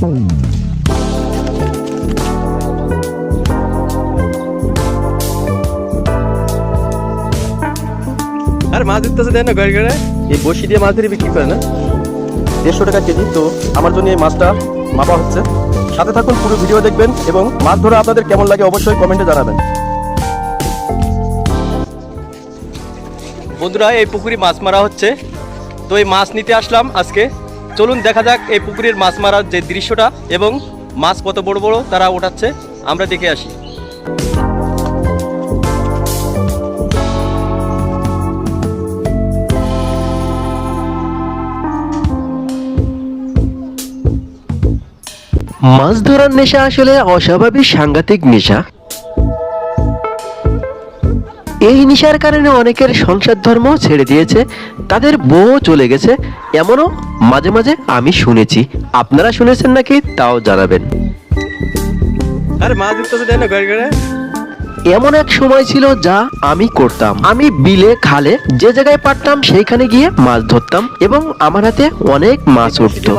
আর মাছ ধরতেছে দেয় না গাড়ি গাড়ি এই বসি দিয়ে মাছ ধরে বিক্রি করে না? দেড়শো টাকা কেজি। তো আমার জন্য এই মাছটা মাপা হচ্ছে। সাথে থাকুন, পুরো ভিডিও দেখবেন এবং মাছ ধরা আপনাদের কেমন লাগে অবশ্যই কমেন্টে জানাবেন। বন্ধুরা, এই পুকুরে মাছ মারা হচ্ছে। তো এই মাছ নিতে আসলাম আজকে। চলুন দেখা যাক এই পুকুরের মাছ মারার যে দৃশ্যটা এবং মাছ কত বড় বড় তারা ওঠাচ্ছে। আমরা দেখে আসি। মাছ ধরার নেশা আসলে অস্বাভাবিক সাংঘাতিক নেশা। এই নেশার কারণে অনেকের সংসার ধর্ম ছেড়ে দিয়েছে তাদের বউ চলে গেছে এমনও মাঝে মাঝে আমি শুনেছি। আপনারা শুনেছেন নাকি তাও জানাবেন। আরে না গাড়ি এমন এক সময় ছিল যা আমি করতাম। আমি বিলে খালে যে জায়গায় পারতাম সেইখানে গিয়ে মাছ ধরতাম এবং আমার হাতে অনেক মাছ উঠতো।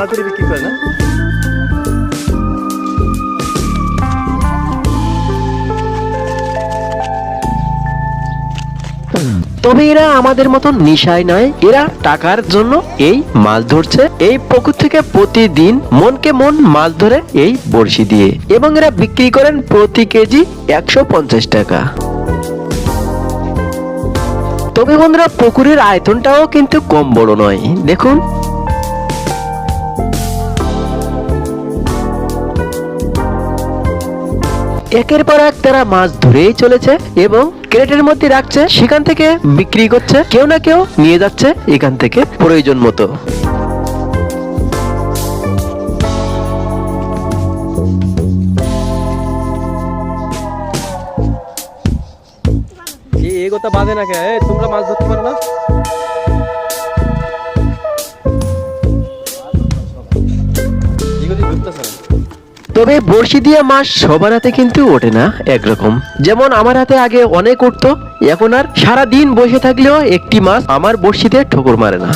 তবে এরা আমাদের মতো নিশায় নয়। এরা টাকার জন্য এই মাছ ধরছে। এই পুকুর থেকে প্রতিদিন মনকে মন মাছ ধরে এই বড়শি দিয়ে। এবং এরা বিক্রি করেন প্রতি কেজি একশো পঞ্চাশ টাকা। তবে বন্ধুরা, পুকুরের আয়তনটাও কিন্তু কম বড় নয়। দেখুন। একের পর এক তারা মাছ ধরেই চলেছে এবং ক্রেটের মধ্যে রাখছে সেখান থেকে বিক্রি করছে কেউ না কেউ নিয়ে যাচ্ছে এখান থেকে প্রয়োজন মতো। কথা বাঁধে না কে এই, তোমরা মাছ ধরতে পারো না? এগুলি ধরতেছে না তবে বড়শি দিয়ে মাছ সবার হাতে কিন্তু ওঠে না একরকম। যেমন আমার হাতে আগে অনেক উঠতো, এখন আর সারা দিন বসে থাকলেও একটি মাছ আমার বড়শিতে ঠোকর মারে না।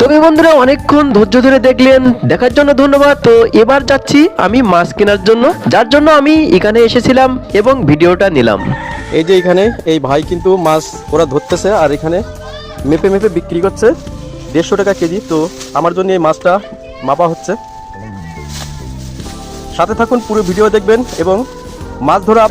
তবে বন্ধুরা, অনেকক্ষণ ধৈর্য ধরে দেখলেন, দেখার জন্য ধন্যবাদ। তো এবার যাচ্ছি আমি মাছ কেনার জন্য, যার জন্য আমি এখানে এসেছিলাম এবং ভিডিওটা নিলাম। এই যে এখানে এই ভাই কিন্তু মাছ ওরা ধরতেছে আর এখানে মেপে মেপে বিক্রি করছে দেড়শো টাকা কেজি। তো আমার জন্য এই মাছটা মাপা হচ্ছে। সাথে থাকুন, পুরো ভিডিও দেখবেন এবং মাছ ধরা